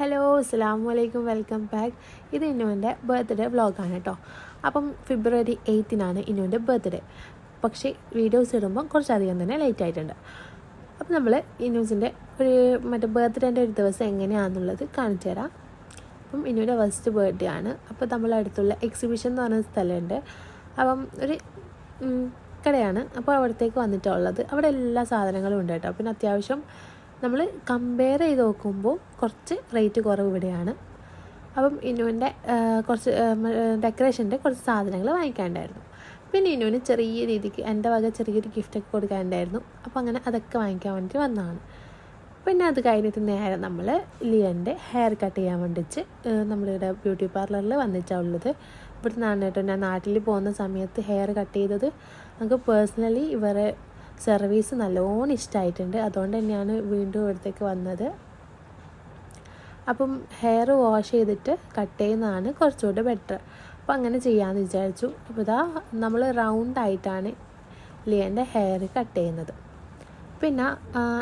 Hello അസ്സാം വലൈക്കും welcome back ഇത് ഇന്നുവിന്റെ ബർത്ത്ഡേ വ്ളോഗാണ് കേട്ടോ അപ്പം ഫെബ്രുവരി എയ്ത്തിനാണ് ഇന്നുവിന്റെ ബർത്ത്ഡേ പക്ഷേ വീഡിയോസ് ഇടുമ്പോൾ കുറച്ചധികം തന്നെ ലേറ്റ് ആയിട്ടുണ്ട്. അപ്പം നമ്മൾ ഇന്നൂസിന്റെ ഒരു മറ്റേ ബർത്ത്ഡേന്റെ ഒരു ദിവസം എങ്ങനെയാണെന്നുള്ളത് കാണിച്ചു തരാം. അപ്പം ഇന്നുവിന്റെ ഫസ്റ്റ് ബർത്ത്ഡേ ആണ്. അപ്പോൾ നമ്മൾ അടുത്തുള്ള എക്സിബിഷൻ എന്ന് പറയുന്ന സ്ഥലമുണ്ട്. അപ്പം ഒരു കടയാണ്. അപ്പോൾ അവിടത്തേക്ക് വന്നിട്ടുള്ളത് അവിടെ എല്ലാ സാധനങ്ങളും ഉണ്ട് കേട്ടോ പിന്നെ അത്യാവശ്യം നമ്മൾ കമ്പയർ ചെയ്ത് നോക്കുമ്പോൾ കുറച്ച് റേറ്റ് കുറവ് ഇവിടെയാണ്. അപ്പം ഇന്നുവിന്റെ കുറച്ച് ഡെക്കറേഷന്റെ കുറച്ച് സാധനങ്ങൾ വാങ്ങിക്കാണ്ടായിരുന്നു. പിന്നെ ഇന്നുവിന് ചെറിയ രീതിക്ക് എന്റെ വക ചെറിയൊരു ഗിഫ്റ്റൊക്കെ കൊടുക്കാനുണ്ടായിരുന്നു അപ്പം അങ്ങനെ അതൊക്കെ വാങ്ങിക്കാൻ വേണ്ടി വന്നതാണ്. പിന്നെ അത് കഴിഞ്ഞിട്ട് നേരെ നമ്മൾ ലിയന്റെ ഹെയർ കട്ട് ചെയ്യാൻ വേണ്ടിച്ച് നമ്മളിവിടെ ബ്യൂട്ടി പാർലറിൽ വന്നിട്ടാണ് ഉള്ളത്. ഇവിടുന്നാണ് കേട്ടോ ഞാൻ നാട്ടിൽ പോകുന്ന സമയത്ത് ഹെയർ കട്ട് ചെയ്തത്. നമുക്ക് പേഴ്സണലി ഇവരെ സർവീസ് നല്ലോണം ഇഷ്ടമായിട്ടുണ്ട് അതുകൊണ്ട് തന്നെയാണ് വീണ്ടും ഇവിടത്തേക്ക് വന്നത്. അപ്പം ഹെയർ വാഷ് ചെയ്തിട്ട് കട്ട് ചെയ്യുന്നതാണ് കുറച്ചുകൂടെ ബെറ്റർ അപ്പോൾ അങ്ങനെ ചെയ്യാമെന്ന് വിചാരിച്ചു. അപ്പോൾ ഇതാ നമ്മൾ റൗണ്ട് ആയിട്ടാണ് ലിയന്റെ ഹെയർ കട്ട് ചെയ്യുന്നത്. പിന്നെ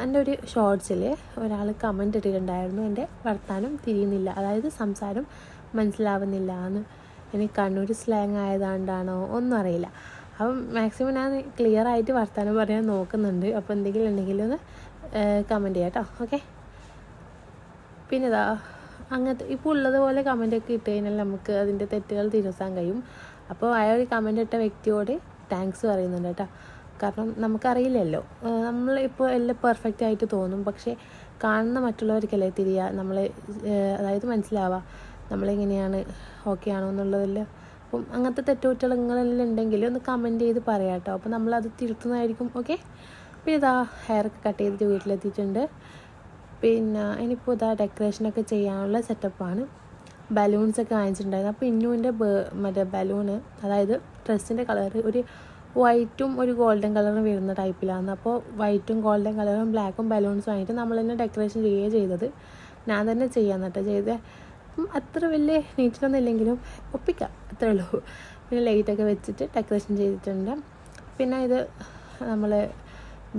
എന്റെ ഒരു ഷോർട്സിൽ ഒരാൾ കമന്റ് ഇട്ടിട്ടുണ്ടായിരുന്നു. എന്റെ വർത്താനം തിരിയുന്നില്ല. അതായത് സംസാരം മനസ്സിലാവുന്നില്ല എന്ന്. ഇനി കണ്ണൂർ സ്ലാങ് ആയതുകൊണ്ടാണോ ഒന്നും അറിയില്ല. അപ്പം മാക്സിമം ഞാൻ ക്ലിയർ ആയിട്ട് വർത്താനം പറയാൻ നോക്കുന്നുണ്ട്. അപ്പോൾ എന്തെങ്കിലും ഉണ്ടെങ്കിൽ ഒന്ന് കമന്റ് ചെയ്യാം കേട്ടോ ഓക്കെ പിന്നെ ഇതാ അങ്ങനത്തെ ഇപ്പോൾ ഉള്ളതുപോലെ കമന്റൊക്കെ ഇട്ട് കഴിഞ്ഞാൽ നമുക്ക് അതിന്റെ തെറ്റുകൾ തിരുത്താൻ കഴിയും. അപ്പോൾ ആ ഒരു കമന്റ് ഇട്ട വ്യക്തിയോട് താങ്ക്സ് പറയുന്നുണ്ട് കേട്ടോ കാരണം നമുക്കറിയില്ലല്ലോ. നമ്മൾ ഇപ്പോൾ എല്ലാം പെർഫെക്റ്റ് ആയിട്ട് തോന്നും. പക്ഷേ കാണുന്ന മറ്റുള്ളവർക്കല്ലേ തിരിയുക നമ്മൾ അതായത് മനസ്സിലാവുക നമ്മളെങ്ങനെയാണ് ഓക്കെ ആണോ എന്നുള്ളതിൽ അപ്പം അങ്ങനത്തെ തെറ്റുകുറ്റങ്ങളെല്ലാം ഉണ്ടെങ്കിൽ ഒന്ന് കമന്റ് ചെയ്ത് പറയാം കേട്ടോ. അപ്പോൾ നമ്മളത് തിരുത്തുന്നതായിരിക്കും ഓക്കെ പിന്നെ ഇതാ ഹെയറൊക്കെ കട്ട് ചെയ്തിട്ട് വീട്ടിലെത്തിയിട്ടുണ്ട്. പിന്നെ ഇനിയിപ്പോൾ ഇതാ ഡെക്കറേഷനൊക്കെ ചെയ്യാനുള്ള സെറ്റപ്പാണ് ബലൂൺസൊക്കെ വാങ്ങിച്ചിട്ടുണ്ടായിരുന്നു അപ്പോൾ ഇന്നുവിന്റെ മറ്റേ ബലൂണ് അതായത് ഡ്രസ്സിന്റെ കളർ ഒരു വൈറ്റും ഒരു ഗോൾഡൻ കളറും വരുന്ന ടൈപ്പിലാണ് അപ്പോൾ വൈറ്റും ഗോൾഡൻ കളറും ബ്ലാക്കും ബലൂൺസും ആയിട്ട് നമ്മൾ തന്നെ ഡെക്കറേഷൻ ചെയ്യുകയാണ് ചെയ്തത്. ഞാൻ തന്നെ ചെയ്യാൻ അപ്പം അത്ര വലിയ നീറ്റിലൊന്നും ഇല്ലെങ്കിലും ഒപ്പിക്കാം. അത്രേ ഉള്ളൂ. പിന്നെ ലൈറ്റൊക്കെ വെച്ചിട്ട് ഡെക്കറേഷൻ ചെയ്തിട്ടുണ്ട്. പിന്നെ ഇത് നമ്മൾ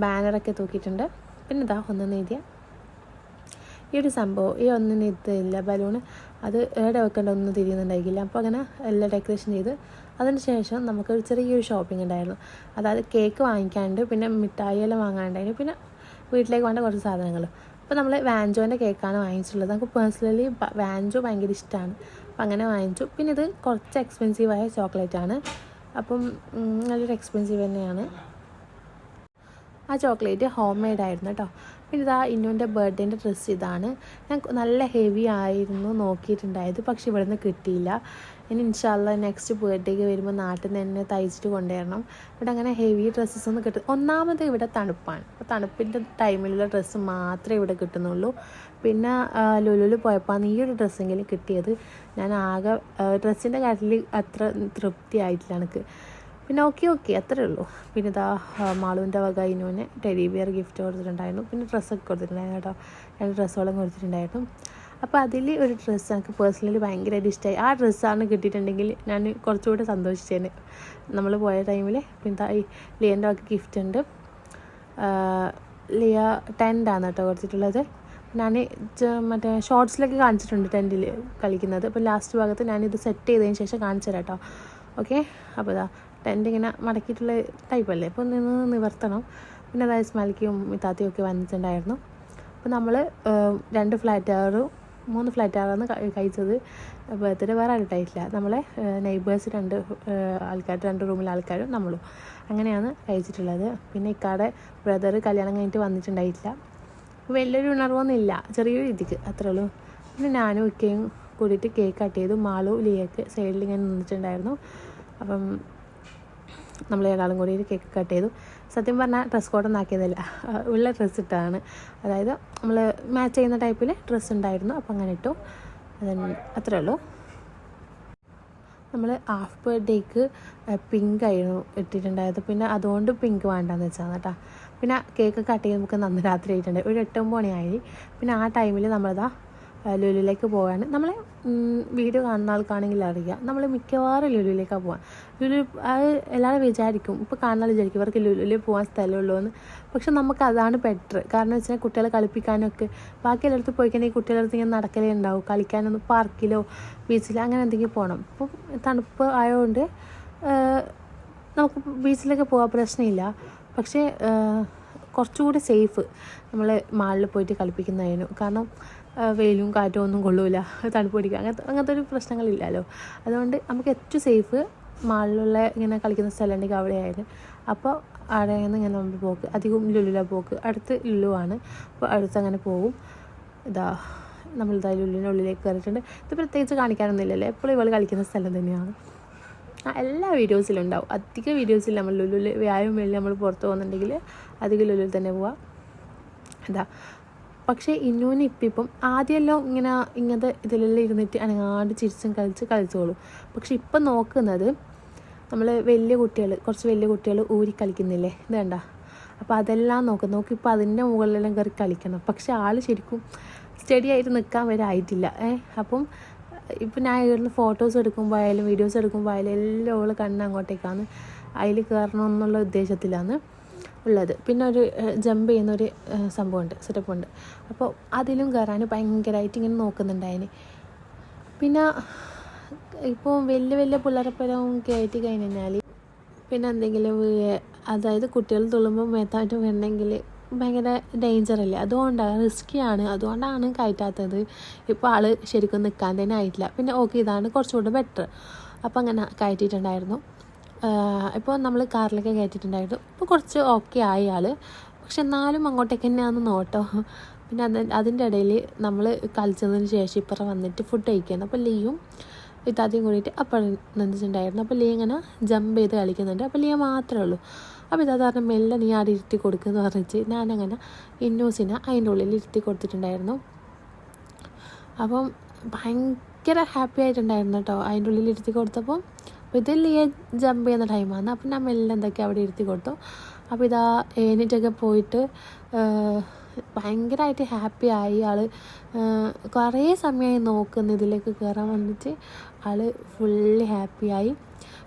ബാനറൊക്കെ തൂക്കിയിട്ടുണ്ട്. പിന്നെ ഇതാ ഒന്ന് നീതിയ ഈ ഒരു സംഭവം ഈ ഒന്നും നീത്തില്ല ബലൂണ് അത് എവിടെ വെക്കേണ്ട ഒന്നും തിരിയുന്നുണ്ടായിരിക്കില്ല അപ്പോൾ അങ്ങനെ എല്ലാം ഡെക്കറേഷൻ ചെയ്ത് അതിന് ശേഷം നമുക്കൊരു ചെറിയൊരു ഷോപ്പിംഗ് ഉണ്ടായിരുന്നു. അതായത് കേക്ക് വാങ്ങിക്കാണ്ട് പിന്നെ മിഠായി എല്ലാം വാങ്ങാണ്ടായിരുന്നു. പിന്നെ വീട്ടിലേക്ക് വേണ്ട കുറച്ച് സാധനങ്ങൾ അപ്പോൾ നമ്മൾ വാൻജോന്റെ കേക്കാണ് വാങ്ങിച്ചിട്ടുള്ളത്. നമുക്ക് പേഴ്സണലി വാൻജോ ഭയങ്കര ഇഷ്ടമാണ് അപ്പോൾ അങ്ങനെ വാങ്ങിച്ചു. പിന്നെ ഇത് കുറച്ച് എക്സ്പെൻസീവായ ചോക്ലേറ്റ് ആണ്. അപ്പം നല്ലൊരു എക്സ്പെൻസീവ് തന്നെയാണ്. ആ ചോക്ലേറ്റ് ഹോം മെയ്ഡ് ആയിരുന്നു കേട്ടോ പിന്നെ ഇതാ ഇന്നുവിന്റെ ബർത്ത്ഡേന്റെ ഡ്രസ്സ് ഇതാണ്. ഞാൻ നല്ല ഹെവി ആയിരുന്നു നോക്കിയിട്ടുണ്ടായത്. പക്ഷെ ഇവിടെ നിന്ന് കിട്ടിയില്ല. ഇനി ഇൻഷാല്ല നെക്സ്റ്റ് ബർത്ത്ഡേക്ക് വരുമ്പോൾ നാട്ടിൽ നിന്ന് തന്നെ തയ്ച്ചിട്ട് കൊണ്ടുവരണം. ഇവിടെ അങ്ങനെ ഹെവി ഡ്രസ്സസ് ഒന്നും കിട്ടും ഒന്നാമത് ഇവിടെ തണുപ്പാണ്. അപ്പോൾ തണുപ്പിന്റെ ടൈമിലുള്ള ഡ്രസ്സ് മാത്രമേ ഇവിടെ കിട്ടുന്നുള്ളൂ. പിന്നെ ലുലുവിൽ പോയപ്പോൾ ഈ ഒരു ഡ്രസ്സെങ്കിലും കിട്ടിയത്. ഞാൻ ആകെ ഡ്രസ്സിന്റെ കാര്യത്തിൽ അത്ര തൃപ്തി ആയിട്ടില്ല എനിക്ക്. പിന്നെ ഓക്കെ ഓക്കെ അത്രേ ഉള്ളൂ. പിന്നെ ഇതാ മാളുവിന്റെ വക ഇനുവിന് ടെഡി ഗിഫ്റ്റ് കൊടുത്തിട്ടുണ്ടായിരുന്നു. പിന്നെ ഡ്രസ്സൊക്കെ കൊടുത്തിട്ടുണ്ടായിരുന്നു കേട്ടോ. രണ്ട് ഡ്രസ്സോളം കൊടുത്തിട്ടുണ്ടായിരുന്നു. അപ്പോൾ അതിൽ ഒരു ഡ്രസ്സ് എനിക്ക് പേഴ്സണലി ഭയങ്കരമായിട്ട് ഇഷ്ടമായി ആ ഡ്രസ്സാണ് കിട്ടിയിട്ടുണ്ടെങ്കിൽ ഞാൻ കുറച്ചുകൂടെ സന്തോഷിച്ചേനെ. നമ്മൾ പോയ ടൈമിൽ പിന്നെ ഈ ലിയന്റെ ഒക്കെ ഗിഫ്റ്റ് ഉണ്ട്. ലിയ ടെന്റാണ് കേട്ടോ കൊടുത്തിട്ടുള്ളത്. ഞാൻ മറ്റേ ഷോർട്സിലൊക്കെ കാണിച്ചിട്ടുണ്ട് ടെന്റിൽ കളിക്കുന്നത്. അപ്പോൾ ലാസ്റ്റ് ഭാഗത്ത് ഞാനിത് സെറ്റ് ചെയ്തതിന് ശേഷം കാണിച്ചു തരാം കേട്ടോ. ഓക്കെ അപ്പോൾ ഇതാ ടെന്റ് ഇങ്ങനെ മടക്കിയിട്ടുള്ള ടൈപ്പല്ലേ അപ്പോൾ നിന്ന് നിവർത്തണം. പിന്നെ അതായത് സ്മലിക്കും മിത്താത്തിയും ഒക്കെ വന്നിട്ടുണ്ടായിരുന്നു. അപ്പോൾ നമ്മൾ രണ്ട് ഫ്ലാറ്റ് ആറും മൂന്ന് ഫ്ലാറ്റ് ആറാണ് കഴിച്ചത്. ബർത്ത്ഡേ വേറെ ആയിട്ടില്ല നമ്മളെ നെയ്ബേഴ്സ് രണ്ട് ആൾക്കാർ രണ്ട് റൂമിലെ ആൾക്കാരും നമ്മളും. അങ്ങനെയാണ് കഴിച്ചിട്ടുള്ളത്. പിന്നെ ഇക്കാടെ ബ്രദർ കല്യാണം കഴിഞ്ഞിട്ട് വന്നിട്ടുണ്ടായിട്ടില്ല. വലിയൊരു ഉണർവൊന്നുമില്ല. ചെറിയൊരു രീതിക്ക് അത്രേ ഉള്ളൂ. പിന്നെ ഞാനും ഇക്കയും കൂടിയിട്ട് കേക്ക് കട്ട് ചെയ്തു മാളു ലിയക്ക് സൈഡിൽ ഇങ്ങനെ നിന്നിട്ടുണ്ടായിരുന്നു. അപ്പം നമ്മൾ ഏഴാളും കൂടി ഒരു കേക്ക് കട്ട് ചെയ്തു. സത്യം പറഞ്ഞാൽ ഡ്രസ് കോഡൊന്നും ആക്കിയതല്ല. ഉള്ള ഡ്രസ്സ് ഇട്ടതാണ് അതായത് നമ്മൾ മാച്ച് ചെയ്യുന്ന ടൈപ്പിൽ ഡ്രസ്സ് ഉണ്ടായിരുന്നു. അപ്പോൾ അങ്ങനെ ഇട്ടു. അത്രേ ഉള്ളൂ. നമ്മൾ ഹാഫ് ബർത്ത്ഡേക്ക് പിങ്ക് ആയിരുന്നു ഇട്ടിട്ടുണ്ടായത്. പിന്നെ അതുകൊണ്ട് പിങ്ക് വേണ്ടാന്ന് വെച്ചാണ് കേട്ടോ. പിന്നെ കേക്ക് കട്ട് ചെയ്ത് നമുക്ക് നന്ന് രാത്രി ആയിട്ടുണ്ട്. ഒരു എട്ട് മണിയായി. പിന്നെ ആ ടൈമിൽ നമ്മളിതാ ലുലുവിലേക്ക് പോവാണ്. നമ്മളെ വീഡിയോ കാണുന്ന ആൾക്കാണെങ്കിൽ അറിയാം. നമ്മൾ മിക്കവാറും ലുലുവിലേക്കാണ് പോകാൻ ലുലു അത് എല്ലാവരും വിചാരിക്കും ഇപ്പോൾ കാണുന്ന വിചാരിക്കും ഇവർക്ക് ലുലുവിൽ പോകാൻ സ്ഥലമുള്ളൂ എന്ന് പക്ഷെ നമുക്ക് അതാണ് ബെറ്റർ കാരണം വെച്ചാൽ കുട്ടികളെ കളിപ്പിക്കാനൊക്കെ ബാക്കി എല്ലായിടത്തും പോയി കഴിഞ്ഞാൽ കുട്ടികളടുത്ത് ഇങ്ങനെ നടക്കലേ ഉണ്ടാവും. കളിക്കാനൊന്ന് പാർക്കിലോ ബീച്ചിലോ അങ്ങനെ എന്തെങ്കിലും പോകണം ഇപ്പം തണുപ്പ് ആയതുകൊണ്ട് നമുക്ക് ബീച്ചിലൊക്കെ പോകാൻ പ്രശ്നമില്ല. പക്ഷേ കുറച്ചുകൂടി സേഫ് നമ്മൾ മാളിൽ പോയിട്ട് കളിപ്പിക്കുന്നതിനും. കാരണം വെയിലും കാറ്റും ഒന്നും കൊള്ളൂല. തണുപ്പ് പിടിക്കുക അങ്ങനത്തെ അങ്ങനത്തെ ഒരു പ്രശ്നങ്ങളില്ലല്ലോ. അതുകൊണ്ട് നമുക്ക് ഏറ്റവും സേഫ് മാളിലുള്ള ഇങ്ങനെ കളിക്കുന്ന സ്ഥലം ഉണ്ടെങ്കിൽ അവിടെ ആയിരുന്നു അപ്പോൾ അവിടെ നിന്ന് ഇങ്ങനെ നമ്മൾ പോക്ക്. അധികം ലുലുല പോക്ക്. അടുത്ത് ലുലു ആണ് അപ്പോൾ അടുത്ത് അങ്ങനെ പോകും ഇതാ നമ്മൾ ഇതാ ലുലുവിന്റെ ഉള്ളിലേക്ക് കയറിയിട്ടുണ്ട്. ഇത് പ്രത്യേകിച്ച് കാണിക്കാനൊന്നുമില്ലല്ലോ? എപ്പോഴും ഇവൾ കളിക്കുന്ന സ്ഥലം തന്നെയാണ്. ആ എല്ലാ വീഡിയോസിലും ഉണ്ടാവും. അധിക വീഡിയോസിൽ നമ്മൾ ലുലുവിൽ വ്യായാമം വേണ്ടി നമ്മൾ പുറത്ത് പോകുന്നുണ്ടെങ്കിൽ അധികം ലുലുവിൽ തന്നെ പോവാം. എന്താ പക്ഷേ ഇന്നൂന് ഇപ്പം ആദ്യമെല്ലാം ഇങ്ങനെ ഇങ്ങനത്തെ ഇതിലെല്ലാം ഇരുന്നിട്ട് അനങ്ങാണ്ട് ചിരിച്ചും കളിച്ച് കളിച്ചോളും. പക്ഷെ ഇപ്പം നോക്കുന്നത് നമ്മൾ വലിയ കുട്ടികൾ കുറച്ച് വലിയ കുട്ടികൾ ഊരി കളിക്കുന്നില്ലേ? ഇത് വേണ്ട അപ്പോൾ അതെല്ലാം നോക്കും നോക്കി ഇപ്പോൾ അതിന്റെ മുകളിലെല്ലാം കയറി കളിക്കണം. പക്ഷെ ആൾ ശരിക്കും സ്റ്റഡി ആയിട്ട് നിൽക്കാൻ വരെ ആയിട്ടില്ല. ഏഹ്? അപ്പം ഇപ്പം ഞാൻ ഇവിടുന്ന് ഫോട്ടോസ് എടുക്കുമ്പോൾ ആയാലും വീഡിയോസ് എടുക്കുമ്പോൾ ആയാലും എല്ലാം ഓൾ കണ്ണ് അങ്ങോട്ടേക്കാണ്. അതിൽ കയറണം എന്നുള്ള ഉദ്ദേശത്തിലാണ്. ഉള്ളത്. പിന്നെ ഒരു ജമ്പ് ചെയ്യുന്ന ഒരു സംഭവമുണ്ട് സെറ്റപ്പ് ഉണ്ട്. അപ്പോൾ അതിലും കയറാൻ ഭയങ്കരമായിട്ട് ഇങ്ങനെ നോക്കുന്നുണ്ടായിന്. പിന്നെ ഇപ്പോൾ വലിയ വലിയ പിള്ളേരെപ്പരം കയറ്റി കഴിഞ്ഞ് കഴിഞ്ഞാൽ പിന്നെ എന്തെങ്കിലും അതായത് കുട്ടികൾ തുള്ളുമ്പോൾ മേത്താറ്റ് വേണമെങ്കിൽ ഭയങ്കര ഡേഞ്ചറല്ലേ അതുകൊണ്ടാണ് റിസ്ക്കിയാണ് അതുകൊണ്ടാണ് കയറ്റാത്തത്. ഇപ്പോൾ ആൾ ശരിക്കും നിൽക്കാൻ തന്നെ ആയിട്ടില്ല. പിന്നെ ഓക്കെ ഇതാണ് കുറച്ചുകൂടെ ബെറ്റർ അപ്പോൾ അങ്ങനെ കയറ്റിയിട്ടുണ്ടായിരുന്നു. ഇപ്പോൾ നമ്മൾ കാറിലൊക്കെ കയറ്റിയിട്ടുണ്ടായിരുന്നു ഇപ്പോൾ കുറച്ച് ഓക്കെ ആയി ആൾ പക്ഷെ എന്നാലും അങ്ങോട്ടേക്ക് തന്നെയാണ് നോട്ടോ. പിന്നെ അത് അതിന്റെ ഇടയിൽ നമ്മൾ കളിച്ചതിന് ശേഷം ഇപ്പുറം വന്നിട്ട് ഫുഡ് കഴിക്കുകയാണ് അപ്പോൾ ലീയും ഇത്താദ്യം കൂടിയിട്ട് അപ്പം നിന്നിട്ടുണ്ടായിരുന്നു. അപ്പോൾ ലീ ഇങ്ങനെ ജമ്പ് ചെയ്ത് കളിക്കുന്നുണ്ട്. അപ്പോൾ ലീ മാത്രമേ ഉള്ളൂ. അപ്പോൾ ഇതാ പറഞ്ഞാൽ മെല്ലെ നീ ആടെ ഇരുത്തി കൊടുക്കുമെന്ന് പറഞ്ഞിട്ട് ഞാനങ്ങനെ ഇന്നോസിനെ അതിന്റെ ഉള്ളിൽ ഇരുത്തി കൊടുത്തിട്ടുണ്ടായിരുന്നു. അപ്പം ഭയങ്കര ഹാപ്പി ആയിട്ടുണ്ടായിരുന്നു കേട്ടോ. അതിന്റെ ഉള്ളിൽ ഇരുത്തി കൊടുത്തപ്പോൾ അപ്പോൾ ഇത് ലിയ ജമ്പ് ചെയ്യുന്ന ടൈമാണ്. അപ്പം ഞാൻ മെല്ലെ എന്തൊക്കെ അവിടെ ഇരുത്തി കൊടുത്തു. അപ്പോൾ ഇതാ ഏനിറ്റൊക്കെ പോയിട്ട് ഭയങ്കരമായിട്ട് ഹാപ്പി ആയി. ആൾ കുറേ സമയമായി നോക്കുന്ന ഇതിലേക്ക് കയറാൻ വന്നിട്ട് ആൾ ഫുള്ളി ആയി.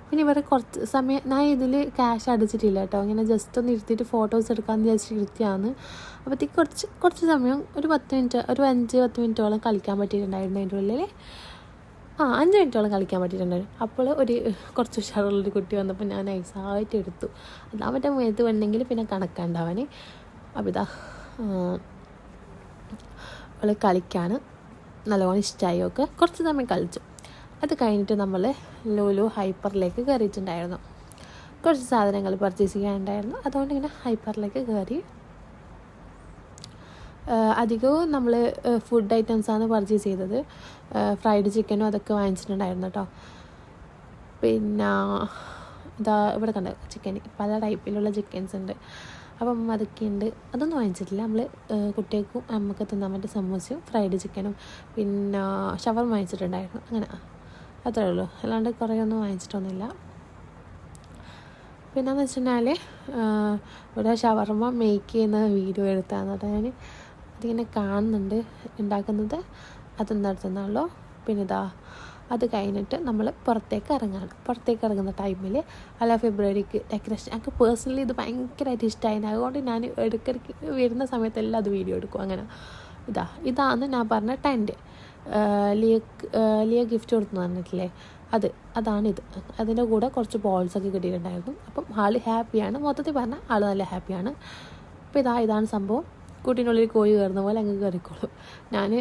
പിന്നെ ഇവർ കുറച്ച് സമയം ഞാൻ ഇതിൽ ക്യാഷ് അടിച്ചിട്ടില്ല കേട്ടോ. ഇങ്ങനെ ജസ്റ്റ് ഒന്ന് ഇരുത്തിയിട്ട് ഫോട്ടോസ് എടുക്കാമെന്ന് വിചാരിച്ചിട്ട് ഇരുത്തിയാണ്. അപ്പോഴത്തേക്ക് കുറച്ച് കുറച്ച് സമയം ഒരു പത്ത് മിനിറ്റ് ഒരു അഞ്ച് പത്ത് മിനിറ്റോളം കളിക്കാൻ പറ്റിയിട്ടുണ്ടായിരുന്നു അതിന്റെ ഉള്ളിൽ ആ അഞ്ച് മിനിറ്റോളം കളിക്കാൻ പറ്റിയിട്ടുണ്ടായിരുന്നു. അപ്പോൾ ഒരു കുറച്ച് ഉഷാറുള്ളൊരു കുട്ടി വന്നപ്പോൾ ഞാൻ നൈസായിട്ട് എടുത്തു. അതാ മറ്റേ മേത്ത് വേണമെങ്കിൽ പിന്നെ കണക്കാണ്ടാവാന് അപ്പം ഇതാ അവൾ കളിക്കാൻ നല്ലോണം ഇഷ്ടമായി ഒക്കെ കുറച്ച് സമയം കളിച്ചു. അത് കഴിഞ്ഞിട്ട് നമ്മൾ ലൂലു ഹൈപ്പറിലേക്ക് കയറിയിട്ടുണ്ടായിരുന്നു. കുറച്ച് സാധനങ്ങൾ പർച്ചേസ് ചെയ്യാനുണ്ടായിരുന്നു. അതുകൊണ്ട് ഇങ്ങനെ ഹൈപ്പറിലേക്ക് കയറി അധികവും നമ്മൾ ഫുഡ് ഐറ്റംസാണ് പർച്ചേസ് ചെയ്തത്. ഫ്രൈഡ് ചിക്കനും അതൊക്കെ വാങ്ങിച്ചിട്ടുണ്ടായിരുന്നു കേട്ടോ പിന്നെ ഇതാ ഇവിടെ കണ്ട? ചിക്കൻ പല ടൈപ്പിലുള്ള ചിക്കൻസ് ഉണ്ട്. അപ്പം അതൊക്കെ ഉണ്ട്. അതൊന്നും വാങ്ങിച്ചിട്ടില്ല. നമ്മൾ കുട്ടികൾക്കും അമ്മയ്ക്ക് തിന്നാൻ പറ്റിയ സമൂസയും ഫ്രൈഡ് ചിക്കനും പിന്നെ ഷവർ വാങ്ങിച്ചിട്ടുണ്ടായിരുന്നു. അങ്ങനെ അത്രേ ഉള്ളൂ. അല്ലാണ്ട് കുറേ ഒന്നും വാങ്ങിച്ചിട്ടൊന്നുമില്ല. പിന്നെന്ന് വെച്ചിട്ടുണ്ടെങ്കിൽ ഇവിടെ ഷവർമ്മ മേക്ക് ചെയ്യുന്ന വീഡിയോ എടുത്താന്ന് ഞാൻ അതിങ്ങനെ കാണുന്നുണ്ട് ഉണ്ടാക്കുന്നത്. അത് നടത്തുന്നുള്ളൂ പിന്നെ ഇതാ അത് കഴിഞ്ഞിട്ട് നമ്മൾ പുറത്തേക്ക് ഇറങ്ങാണ്. പുറത്തേക്ക് ഇറങ്ങുന്ന ടൈമിൽ അല്ല ഫെബ്രുവരിക്ക് ഡെക്കറേഷൻ എനിക്ക് പേഴ്സണലി ഇത് ഭയങ്കരമായിട്ട് ഇഷ്ടമായി അതുകൊണ്ട് ഞാൻ ഇടയ്ക്കിടയ്ക്ക് വരുന്ന സമയത്തെല്ലാം അത് വീഡിയോ എടുക്കും അങ്ങനെ. ഇതാ ഇതാണ് ഞാൻ പറഞ്ഞ ടെന്റ് ലിയ ലിയ ഗിഫ്റ്റ് കൊടുത്തു പറഞ്ഞിട്ടില്ലേ? അത് അതാണിത് അതിന്റെ കൂടെ കുറച്ച് ബോൾസൊക്കെ കിട്ടിയിട്ടുണ്ടായിരുന്നു. അപ്പം ആൾ ഹാപ്പിയാണ് മൊത്തത്തിൽ പറഞ്ഞാൽ ആൾ നല്ല ഹാപ്പിയാണ് അപ്പോൾ ഇതാ ഇതാണ് സംഭവം. കൂട്ടിനുള്ളിൽ കോഴി കയറുന്ന പോലെ അങ്ങ് കയറിക്കോളും. ഞാൻ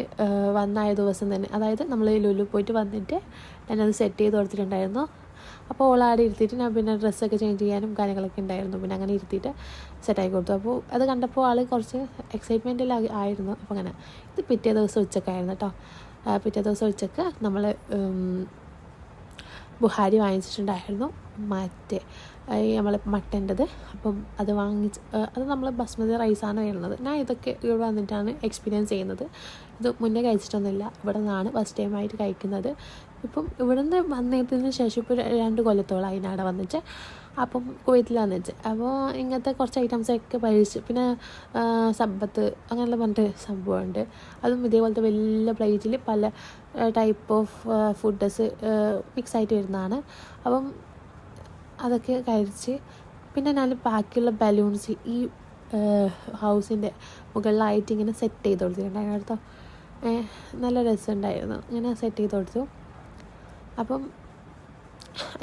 വന്നായ ദിവസം തന്നെ അതായത് നമ്മൾ ലുലു പോയിട്ട് വന്നിട്ട് ഞാനത് സെറ്റ് ചെയ്ത് കൊടുത്തിട്ടുണ്ടായിരുന്നു. അപ്പോൾ ഓൾ ആടെ ഇരുത്തിയിട്ട് ഞാൻ പിന്നെ ഡ്രസ്സൊക്കെ ചേഞ്ച് ചെയ്യാനും കാര്യങ്ങളൊക്കെ ഉണ്ടായിരുന്നു. പിന്നെ അങ്ങനെ ഇരുത്തിയിട്ട് സെറ്റായി കൊടുത്തു. അപ്പോൾ അത് കണ്ടപ്പോൾ ആൾ കുറച്ച് എക്സൈറ്റ്മെന്റിൽ ആയിരുന്നു. അപ്പോൾ അങ്ങനെ. ഇത് പിറ്റേ ദിവസം ഉച്ചക്കായിരുന്നു കേട്ടോ പിറ്റേ ദിവസം ഉച്ചയ്ക്ക് നമ്മൾ ബുഹാരി വാങ്ങിച്ചിട്ടുണ്ടായിരുന്നു. മറ്റേ നമ്മൾ മട്ടന്റെത്. അപ്പം അത് വാങ്ങിച്ച് അത് നമ്മൾ ബസ്മതി റൈസാണ് വരുന്നത് ഞാൻ ഇതൊക്കെ ഇവിടെ വന്നിട്ടാണ് എക്സ്പീരിയൻസ് ചെയ്യുന്നത്. ഇത് മുന്നേ കഴിച്ചിട്ടൊന്നുമില്ല. ഇവിടെ നിന്നാണ് ഫസ്റ്റ് ടൈം ആയിട്ട് കഴിക്കുന്നത്. ഇപ്പം ഇവിടെ നിന്ന് വന്നതിന് ശേഷം ഇപ്പോൾ രണ്ട് കൊല്ലത്തോളമായി ഞാൻ വന്നിട്ട്. അപ്പം കുവൈത്തിലാന്ന് വെച്ച്. അപ്പോൾ ഇങ്ങനത്തെ കുറച്ച് ഐറ്റംസൊക്കെ പഴിച്ച് പിന്നെ സമ്പത്ത് അങ്ങനെയുള്ള പറഞ്ഞിട്ട് സംഭവമുണ്ട്. അതും ഇതേപോലത്തെ വലിയ പ്ലേറ്റിൽ പല ടൈപ്പ് ഓഫ് ഫുഡ്സ് മിക്സ് ആയിട്ട് വരുന്നതാണ്. അപ്പം അതൊക്കെ കഴിച്ച് പിന്നെ ഞാൻ ബാക്കിയുള്ള ബലൂൺസ് ഈ ഹൗസിന്റെ മുകളിലായിട്ട് ഇങ്ങനെ സെറ്റ് ചെയ്ത് കൊടുത്തിട്ടുണ്ടായിരുന്നു. കേട്ടോ. നല്ല രസമുണ്ടായിരുന്നു. ഇങ്ങനെ സെറ്റ് ചെയ്ത് കൊടുത്തു. അപ്പം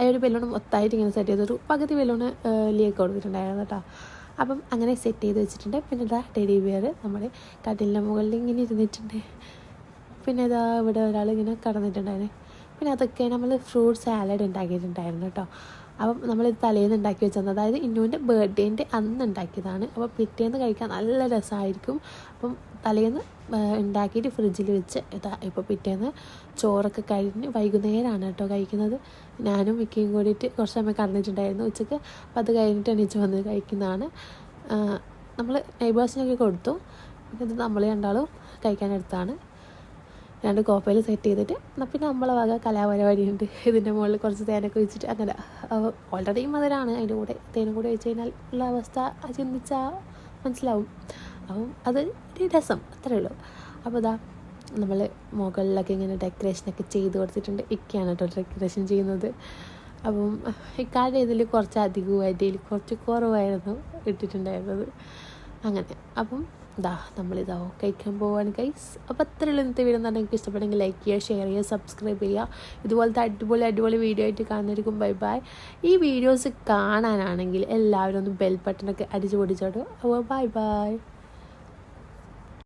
ഒരു ബലൂൺ മൊത്തമായിട്ട് ഇങ്ങനെ സെറ്റ് ചെയ്തൊരു പകുതി ബലൂണ് ലീക്ക് കൊടുത്തിട്ടുണ്ടായിരുന്നു കേട്ടോ അപ്പം അങ്ങനെ സെറ്റ് ചെയ്ത് വെച്ചിട്ടുണ്ട്. പിന്നെ ഇതാ ടെഡി ബിയർ നമ്മുടെ കട്ടിലിന്റെ മുകളിൽ ഇങ്ങനെ ഇരുന്നിട്ടുണ്ട്. പിന്നെ ഇതാ ഇവിടെ ഒരാൾ ഇങ്ങനെ കടന്നിട്ടുണ്ടായിരുന്നു. പിന്നെ അതൊക്കെ നമ്മൾ ഫ്രൂട്ട് സാലഡ് ഉണ്ടാക്കിയിട്ടുണ്ടായിരുന്നു കേട്ടോ അപ്പം നമ്മൾ തലേന്ന് ഉണ്ടാക്കി വെച്ചത്. അതായത് ഇന്നുവിന്റെ ബർത്ത്ഡേന്റെ അന്ന് ഉണ്ടാക്കിയതാണ് അപ്പോൾ പിറ്റേന്ന് കഴിക്കാൻ നല്ല രസമായിരിക്കും അപ്പം തലേന്ന് ഉണ്ടാക്കിയിട്ട് ഫ്രിഡ്ജിൽ വെച്ച് ഇതാ ഇപ്പോൾ പിറ്റേന്ന് ചോറൊക്കെ കഴിഞ്ഞ് വൈകുന്നേരമാണ് കേട്ടോ കഴിക്കുന്നത്. ഞാനും മിക്കയും കൂടിയിട്ട് കുറച്ച് സമയം കടന്നിട്ടുണ്ടായിരുന്നു ഉച്ചയ്ക്ക് അപ്പോൾ അത് കഴിഞ്ഞിട്ട് എണീച്ച് വന്ന് കഴിക്കുന്നതാണ്. നമ്മൾ നെയ്ബേഴ്സിനൊക്കെ കൊടുത്തു. ഇത് നമ്മൾ രണ്ടാളും കഴിക്കാനെടുത്താണ് രണ്ട് കോപ്പയിൽ സെറ്റ് ചെയ്തിട്ട് പിന്നെ നമ്മളെ വക കലാപരിപാടിയുണ്ട്. ഇതിന്റെ മുകളിൽ കുറച്ച് തേനൊക്കെ വെച്ചിട്ട് അങ്ങനെ. ഓൾറെഡി മധുരമാണ് അതിന്റെ കൂടെ തേനും കൂടെ വെച്ച് കഴിഞ്ഞാൽ ഉള്ള അവസ്ഥ ചിന്തിച്ചാൽ മനസ്സിലാവും. അപ്പം അത് ഒരു രസം അത്രേ ഉള്ളൂ. അപ്പോൾ ഇതാ നമ്മൾ മുകളിലൊക്കെ ഇങ്ങനെ ഡെക്കറേഷനൊക്കെ ചെയ്ത് കൊടുത്തിട്ടുണ്ട്. ഇക്കയാണ് കേട്ടോ ഡെക്കറേഷൻ ചെയ്യുന്നത്. അപ്പം ഇക്കാരുടെ ഇതിൽ കുറച്ച് അധികമായിട്ട് ഇതിൽ കുറച്ച് കുറവായിരുന്നു ഇട്ടിട്ടുണ്ടായിരുന്നത്. അങ്ങനെ. അപ്പം ഇതാ നമ്മളിതാ കഴിക്കാൻ പോവാണ് ഗൈസ് അപ്പോൾ അത്രയുള്ള ഇന്നത്തെ വീഡിയോ എന്ന് നിങ്ങൾക്ക് ഇഷ്ടപ്പെടുമെങ്കിൽ ലൈക്ക് ചെയ്യുക ഷെയർ ചെയ്യുക സബ്സ്ക്രൈബ് ചെയ്യുക. ഇതുപോലത്തെ അടിപൊളി അടിപൊളി വീഡിയോ ആയിട്ട് കാണുന്നവർക്കും ബൈ ബൈ ഈ വീഡിയോസ് കാണാനാണെങ്കിൽ എല്ലാവരും ഒന്ന് ബെൽ ബട്ടണൊക്കെ അടിച്ചു പൊടിച്ചോട്ടോ അപ്പോൾ ബൈ ബൈ